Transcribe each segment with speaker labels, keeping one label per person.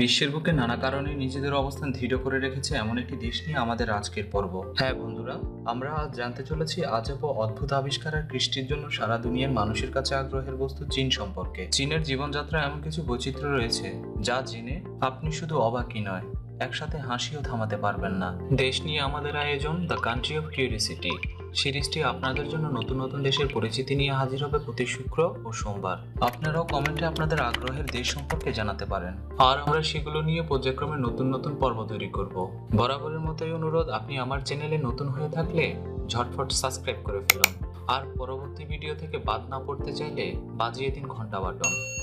Speaker 1: বিশ্বের বুকে নানা কারণে নিজেদের অবস্থান দৃঢ় করে রেখেছে এমন একটি দেশ নিয়ে আমাদের আজকের পর্ব। হ্যাঁ বন্ধুরা, আমরা আজ জানতে চলেছি আজব অদ্ভুত আবিষ্কার আর কৃষ্টির জন্য সারা দুনিয়ার মানুষের কাছে আগ্রহের বস্তু চীন সম্পর্কে। চীনের জীবনযাত্রা এমন কিছু বৈচিত্র্য রয়েছে যা জেনে আপনি শুধু অবাকই নয়, একসাথে হাসিও থামাতে পারবেন না। দেশ নিয়ে আমাদের আয়োজন দ্য কান্ট্রি অফ কিউরিসিটি সিরিজটি আপনাদের জন্য নতুন নতুন দেশের পরিচিতি নিয়ে হাজির হবে প্রতি শুক্র ও সোমবার। আপনারাও কমেন্টে আপনাদের আগ্রহের দেশ সম্পর্কে জানাতে পারেন। আর আমরা সেগুলো নিয়ে পর্যায়ক্রমে নতুন নতুন পর্ব তৈরি করব। বরাবরের মতোই অনুরোধ, আপনি আমার চ্যানেলে নতুন হয়ে থাকলে ঝটফট সাবস্ক্রাইব করে ফেলুন। আর পরবর্তী ভিডিও থেকে বাদ না পড়তে চাইলে বাজিয়ে দিন ঘণ্টা বাটন।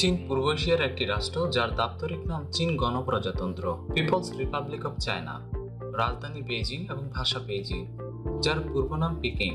Speaker 1: চীন পূর্ব এশিয়ার একটি রাষ্ট্র যার দাপ্তরিক নাম চীন গণপ্রজাতন্ত্র পিপলস রিপাবলিক অফ চায়না রাজধানী বেইজিং এবং ভাষা বেইজিং, যার পূর্ব নাম পিকিং।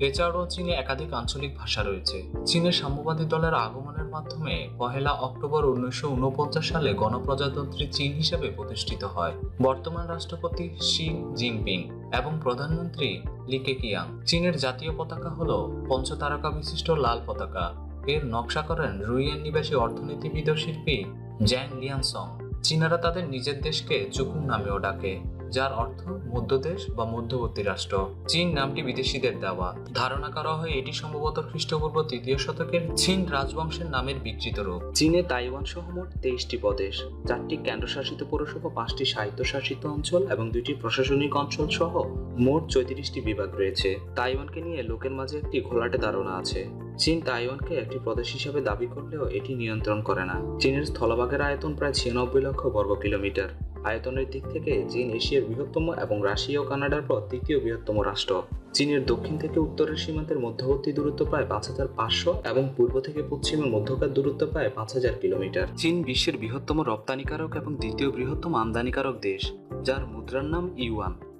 Speaker 1: এছাড়াও চীনে একাধিক আঞ্চলিক ভাষা রয়েছে। চীনের সাম্যবাদী দলের আগমনের মাধ্যমে পহেলা অক্টোবর উনিশশো উনপঞ্চাশ সালে গণপ্রজাতন্ত্রী চীন হিসেবে প্রতিষ্ঠিত হয়। বর্তমান রাষ্ট্রপতি শি জিনপিং এবং প্রধানমন্ত্রী লিকে কিয়াং চীনের জাতীয় পতাকা হল পঞ্চতারকা বিশিষ্ট লাল পতাকা। এর নকশা করেন রুইয়েন নিবাসী অর্থনীতিবিদ ও শিল্পী জ্যাং লিয়ানসং। চীনারা তাদের নিজের দেশকে চুকুং নামেও ডাকে, যার অর্থ মধ্যদেশ বা মধ্যবর্তী রাষ্ট্র। চীন নামটি বিদেশিদের দেওয়া। ধারণা করা হয় এটি সম্ভবত খ্রিস্টপূর্ব তৃতীয় শতকের চীন রাজবংশের নামের বিকৃত রূপ। চীনে তাইওয়ান সহ মোট তেইশটি প্রদেশ, চারটি কেন্দ্রশাসিত পৌরসভা, পাঁচটি স্বায়ত্তশাসিত অঞ্চল এবং দুইটি প্রশাসনিক অঞ্চল সহ মোট চৌত্রিশটি বিভাগ রয়েছে। তাইওয়ানকে নিয়ে লোকের মাঝে একটি ঘোলাটে ধারণা আছে। চীন তাইওয়ানকে একটি প্রদেশ হিসাবে দাবি করলেও এটি নিয়ন্ত্রণ করে না। চীনের স্থলভাগের আয়তন প্রায় ছিয়ানব্বই লক্ষ বর্গ কিলোমিটার। আয়তনের দিক থেকে চীন এশিয়ার বৃহত্তম এবং রাশিয়া ও কানাডার পর তৃতীয় বৃহত্তম রাষ্ট্র। চীনের দক্ষিণ থেকে উত্তরের সীমান্তের মধ্যবর্তী দূরত্ব প্রায় পাঁচ হাজার পাঁচশো এবং পূর্ব থেকে পশ্চিমের মধ্যকার দূরত্ব প্রায় পাঁচ হাজার কিলোমিটার। চীন বিশ্বের বৃহত্তম রপ্তানিকারক এবং দ্বিতীয় বৃহত্তম আমদানিকারক দেশ, যার মুদ্রার নাম ইউয়ান।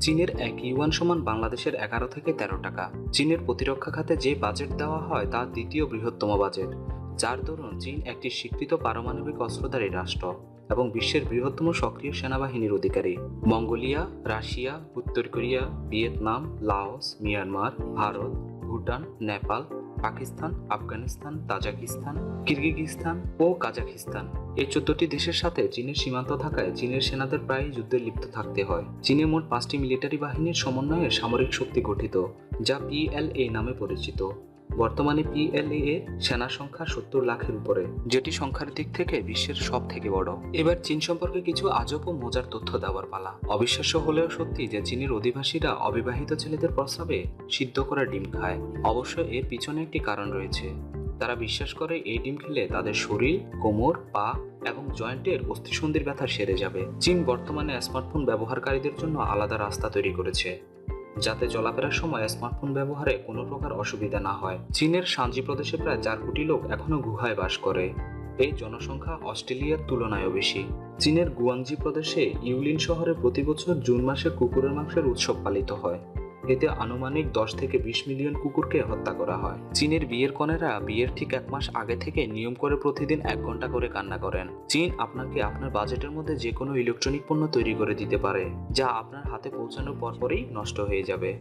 Speaker 1: চীনের এক ইউয়ান সমান বাংলাদেশের এগারো থেকে তেরো টাকা। চীনের প্রতিরক্ষা খাতে যে বাজেট দেওয়া হয় তা দ্বিতীয় বৃহত্তম বাজেট, যার দরুন চীন একটি স্বীকৃত পারমাণবিক অস্ত্রধারী রাষ্ট্র এবং বিশ্বের বৃহত্তম সক্রিয় সেনাবাহিনীর অধিকারী। মঙ্গোলিয়া, রাশিয়া, উত্তর Korea, Vietnam, Laos, Myanmar, Bharat, Bhutan, Nepal Pakistan, Afghanistan, Tajikistan, Kyrgyzstan ও কাজাকিস্তান এই চোদ্দটি দেশের সাথে চীনের সীমান্ত থাকায় চীনের সেনাদের প্রায় যুদ্ধে লিপ্ত থাকতে হয়। চীনে মোট পাঁচটি মিলিটারি বাহিনীর সমন্বয়ে সামরিক শক্তি গঠিত, যা পিএলএ নামে পরিচিত। বর্তমানে পিএলএ এর সেনা সংখ্যা সত্তর লাখের উপরে, যেটি সংখ্যার দিক থেকে বিশ্বের সব থেকে বড়। এবার চীন সম্পর্কে কিছু আজব ও মজার তথ্য দেওয়ার পালা। অবিশ্বাস্য হলেও সত্যি যে চীনের অধিবাসীরা অবিবাহিত ছেলেদের প্রস্রাবে সিদ্ধ করা ডিম খায়। অবশ্য এর পিছনে একটি কারণ রয়েছে। তারা বিশ্বাস করে এই ডিম খেলে তাদের শরীর, কোমর, পা এবং জয়েন্টের অস্থিসন্ধির ব্যথা সেরে যাবে। চীন বর্তমানে স্মার্টফোন ব্যবহারকারীদের জন্য আলাদা রাস্তা তৈরি করেছে। যাতে চলাফেরার সময় স্মার্টফোন ব্যবহারে কোনো প্রকার অসুবিধা না হয়। চীনের সাঞ্জি প্রদেশে প্রায় চার কোটি লোক এখনও গুহায় বাস করে। এই জনসংখ্যা অস্ট্রেলিয়ার তুলনায়ও বেশি। চীনের গুয়াংজি প্রদেশে ইউলিন শহরে প্রতি বছর জুন মাসে কুকুরের মাংসের উৎসব পালিত হয়। এতে আনুমানিক দশ থেকে বিশ মিলিয়ন কুকুরকে হত্যা করা হয়। চীনের বিয়ের কনেরা বিয়ের ঠিক এক মাস আগে থেকে নিয়ম করে প্রতিদিন এক ঘণ্টা করে কান্না করেন। চীন আপনাকে আপনার বাজেটের মধ্যে যে কোনো ইলেকট্রনিক পণ্য তৈরি করে দিতে পারে, যা আপনার হাতে পৌঁছানোর পরপরই নষ্ট হয়ে যাবে।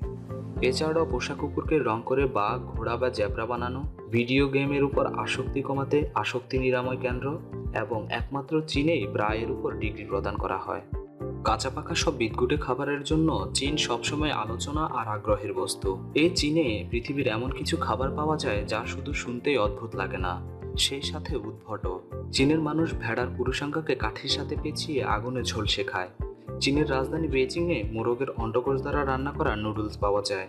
Speaker 1: এছাড়াও পোষা কুকুরকে রং করে বাঘ, ঘোড়া বা জ্যাবরা বানানো, ভিডিও গেমের উপর আসক্তি কমাতে আসক্তি নিরাময় কেন্দ্র এবং একমাত্র চীনেই ব্রায়ের উপর ডিগ্রি প্রদান করা হয়। কাঁচা পাকা সব বিদগুটে খাবারের জন্য চীন সবসময় আলোচনা আর আগ্রহের বস্তু। এই চীনে পৃথিবীর এমন কিছু খাবার পাওয়া যায় যা শুধু শুনতেই অদ্ভুত লাগে না। সেই সাথে উদ্ভট। চীনের মানুষ ভেড়ার পুরুষাঙ্গকে কাঠির সাথে পেঁচিয়ে আগুনে ঝলসে খায় চীনের রাজধানী বেজিংয়ে মোরগের অন্ডকোষ দ্বারা রান্না করা নুডলস পাওয়া যায়।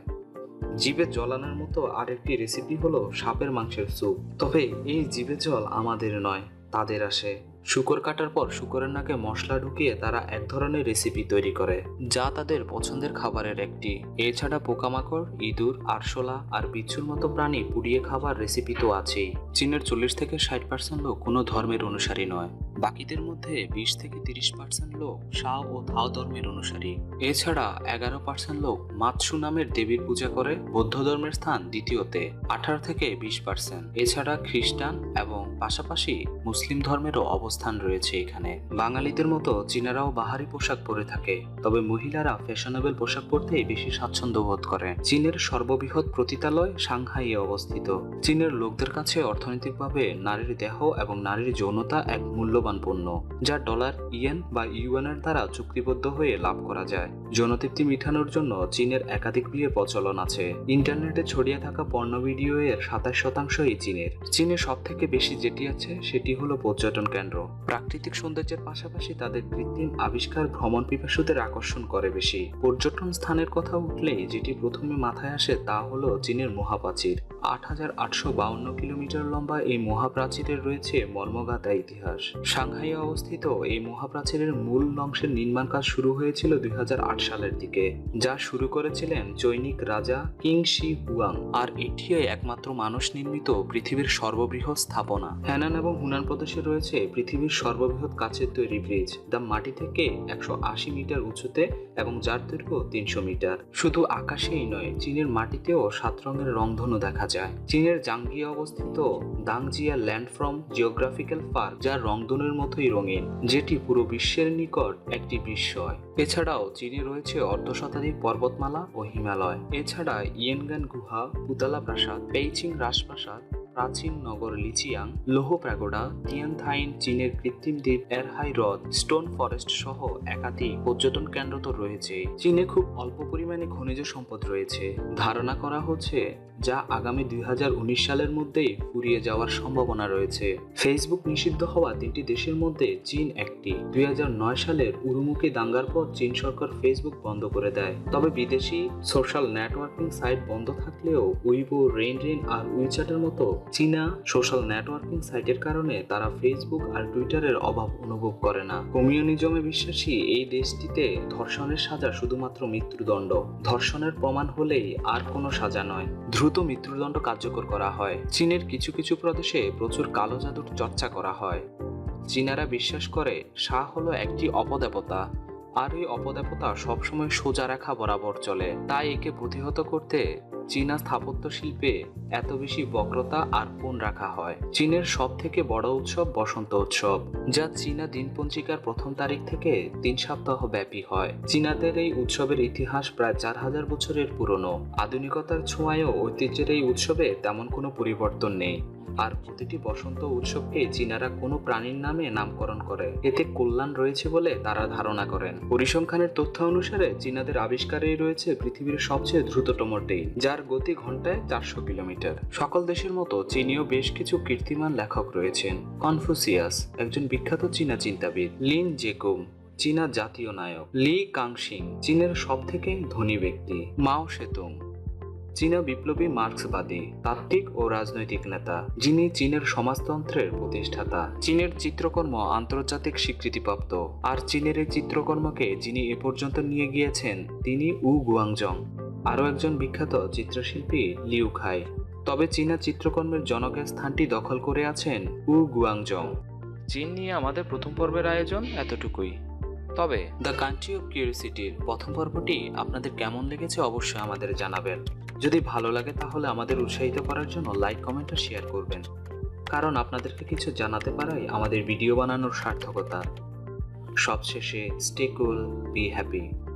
Speaker 1: জিভে জলানোর মতো আরেকটি রেসিপি হলো সাপের মাংসের স্যুপ তবে এই জিভে জল আমাদের নয়, তাদের আসে। শুকর কাটার পর শুকরের নাকে মশলা ঢুকিয়ে তারা এক ধরনের রেসিপি তৈরি করে, যা তাদের পছন্দের খাবারের একটি। এছাড়া পোকামাকড়, ইঁদুর, আরশোলা আর বিচ্ছুর মতো প্রাণী পুড়িয়ে খাবার রেসিপি তো আছেই। চীনের চল্লিশ থেকে ষাট পার্সেন্ট লোক কোনো ধর্মের অনুসারী নয়। বাকিদের মধ্যে বিশ থেকে তিরিশ পার্সেন্ট লোক শাও ও থাও ধর্মের অনুসারী। এছাড়া এগারো পার্সেন্ট লোক মাতসু নামের দেবীর পূজা করে, বৌদ্ধ ধর্মের স্থান দ্বিতীয়তে, আঠারো থেকে বিশ পার্সেন্ট। এছাড়া খ্রিস্টান এবং পাশাপাশি মুসলিম ধর্মেরও অবস্থান রয়েছে এখানে। বাঙালিদের মতো চীনারাও বাহারি পোশাক পরে থাকে, তবে মহিলারা ফ্যাশনেবল পোশাক পরতে বেশি স্বাচ্ছন্দ্য বোধ করে। চীনের সর্ববৃহৎ প্রতিতালয় সাংহাইয়ে অবস্থিত। চীনের লোকদের কাছে অর্থনৈতিকভাবে নারীর দেহ এবং নারীর যৌনতা এক মূল্যবান পণ্য যা ডলার, ইয়েন বা ইউএনের দ্বারা চুক্তিবদ্ধ হয়ে লাভ করা যায়। যৌনতৃপ্তি মিঠানোর জন্য চীনের একাধিক বিয়ের প্রচলন আছে। ইন্টারনেটে ছড়িয়ে থাকা পর্ণ ভিডিও এর সাতাশ শতাংশই চীনের। চীনে সব থেকে বেশি যেটি আছে, সেটি হলো পর্যটন কেন্দ্র। প্রাকৃতিক সৌন্দর্যের পাশাপাশি তাদের কৃত্রিম আবিষ্কার ভ্রমণ পিপাসুদের আকর্ষণ করে বেশি। পর্যটন স্থানের কথা উঠলেই যেটি প্রথমে মাথায় আসে তা হলো চীনের মহাপ্রাচীর। আট হাজার আটশো বাউন্ন কিলোমিটার লম্বা এই মহাপ্রাচীরের রয়েছে মর্মগাতা ইতিহাস। সাংহাইয়ে অবস্থিত এই মহাপ্রাচীরের মূল অংশের নির্মাণ কাজ শুরু হয়েছিল দুই হাজার আট সালের দিকে, যা শুরু করেছিলেন জৈনিক রাজা কিং শি হুয়াং, আর এটিও একমাত্র মানুষ নির্মিত পৃথিবীর সর্ববৃহৎ স্থাপনা। হ্যানান এবং হুনান প্রদেশে রয়েছে পৃথিবীর সর্ববৃহৎ কাচের তৈরি ব্রিজ, যা মাটি থেকে একশো আশি মিটার উঁচুতে এবং যার দৈর্ঘ্য তিনশো মিটার। শুধু আকাশেই নয়, চীনের মাটিতেও সাত রঙের রংধনু দেখা যায়। চীনের জাঙ্গিয়ে অবস্থিত Danxia landform geographical park যা রংধনুর মতোই রঙিন, যেটি পুরো বিশ্বের নিকট একটি বিস্ময়। এছাড়াও চীনে রয়েছে অর্ধশতাধিক পর্বতমালা ও হিমালয়। এছাড়া ইয়েনগান গুহা পুতালা প্রাসাদ, পেইচিং রাজপ্রাসাদ প্রাচীন নগর লিচিয়াং লোহ প্যাগোডা তিয়ানথাইন, চীনের কৃত্রিম দ্বীপ এরহাই হ্রদ, স্টোন ফরেস্ট সহ একাধিক পর্যটন কেন্দ্র তো রয়েছে। চীনে খুব অল্প পরিমাণে খনিজ সম্পদ রয়েছে। ধারণা করা হচ্ছে যা আগামী দুই হাজার উনিশ সালের মধ্যেই ফুরিয়ে যাওয়ার সম্ভাবনা রয়েছে। ফেসবুক নিষিদ্ধ হওয়া তিনটি দেশের মধ্যে চীন একটি। দুই হাজার নয় সালের উরুমুখী দাঙ্গার পর চীন সরকার ফেসবুক বন্ধ করে দেয়। তবে বিদেশি সোশ্যাল নেটওয়ার্কিং সাইট বন্ধ থাকলেও উইবো রেইন রেইন আর উইচ্যাটের মতো চীনা সোশ্যাল নেটওয়ার্কিং সাইটের কারণে তারা ফেসবুক আর টুইটারের অভাব অনুভব করে না। কমিউনিজমে বিশ্বাসী এই দেশটিতে ধর্ষণের সাজা শুধুমাত্র মৃত্যুদণ্ড। ধর্ষণের প্রমাণ হলেই আর কোনো সাজা নয়। দ্রুত মৃত্যুদণ্ড কার্যকর করা হয়। চীনের কিছু কিছু প্রদেশে প্রচুর কালো জাদুর চর্চা করা হয়। চীনারা বিশ্বাস করে শাহ হলো একটি অপদেবতা। আর এই অপদেবতা সবসময় সোজা রেখা বরাবর চলে। তাই একে প্রতিহত করতে চীনা স্থাপত্য শিল্পে এত বেশি বক্রতা আর কোণ রাখা হয়। চীনের সব থেকে বড় উৎসব বসন্ত উৎসব, যা চীনা দিনপঞ্জিকার প্রথম তারিখ থেকে তিন সপ্তাহ ব্যাপী হয়। চীনাদের এই উৎসবের ইতিহাস প্রায় চার হাজার বছরের পুরনো। আধুনিকতার ছোঁয়ায়ও ঐতিহ্যের এই উৎসবে তেমন কোনো পরিবর্তন নেই। আর প্রতিটি বসন্ত উৎসবকে চীনারা কোনো প্রাণীর নামে নামকরণ করে। এতে কল্যাণ রয়েছে বলে তারা ধারণা করেন। পরিসংখ্যানের তথ্য অনুসারে চীনাদের আবিষ্কারেই রয়েছে পৃথিবীর সবচেয়ে দ্রুততম ট্রেন যার গতি ঘন্টায় চারশো কিলোমিটার। সকল দেশের মতো চীনীয় বেশ কিছু কীর্তিমান লেখক রয়েছেন। কনফুসিয়াস, একজন বিখ্যাত চীনা চিন্তাবিদ, লিন জেকুম চীনা জাতীয় নায়ক, লি কাংশিং, চীনের সব থেকে ধনী ব্যক্তি, মাও সেতুং। চীনা বিপ্লবী মার্ক্সবাদী তাত্ত্বিক ও রাজনৈতিক নেতা যিনি চীনের সমাজতন্ত্রের প্রতিষ্ঠাতা। চীনের চিত্রকর্ম আন্তর্জাতিক স্বীকৃতিপ্রাপ্ত। আর চীনের এই চিত্রকর্মকে যিনি এ পর্যন্ত নিয়ে গিয়েছেন তিনি উ গুয়াংজং। আরও একজন বিখ্যাত চিত্রশিল্পী লিউ খাই। তবে চীনা চিত্রকর্মের জনকের স্থানটি দখল করে আছেন উ গুয়াংজং। চীন নিয়ে আমাদের প্রথম পর্বের আয়োজন এতটুকুই। তবে দ্য কান্ট্রি অফ কিউরিসিটির প্রথম পর্বটি আপনাদের কেমন লেগেছে অবশ্যই আমাদের জানাবেন। যদি ভালো লাগে তাহলে আমাদের উৎসাহিত করার জন্য লাইক কমেন্ট আর শেয়ার করবেন। কারণ আপনাদেরকে কিছু জানাতে পারাই আমাদের ভিডিও বানানোর সার্থকতা। সবশেষে স্টে কুল বি হ্যাপি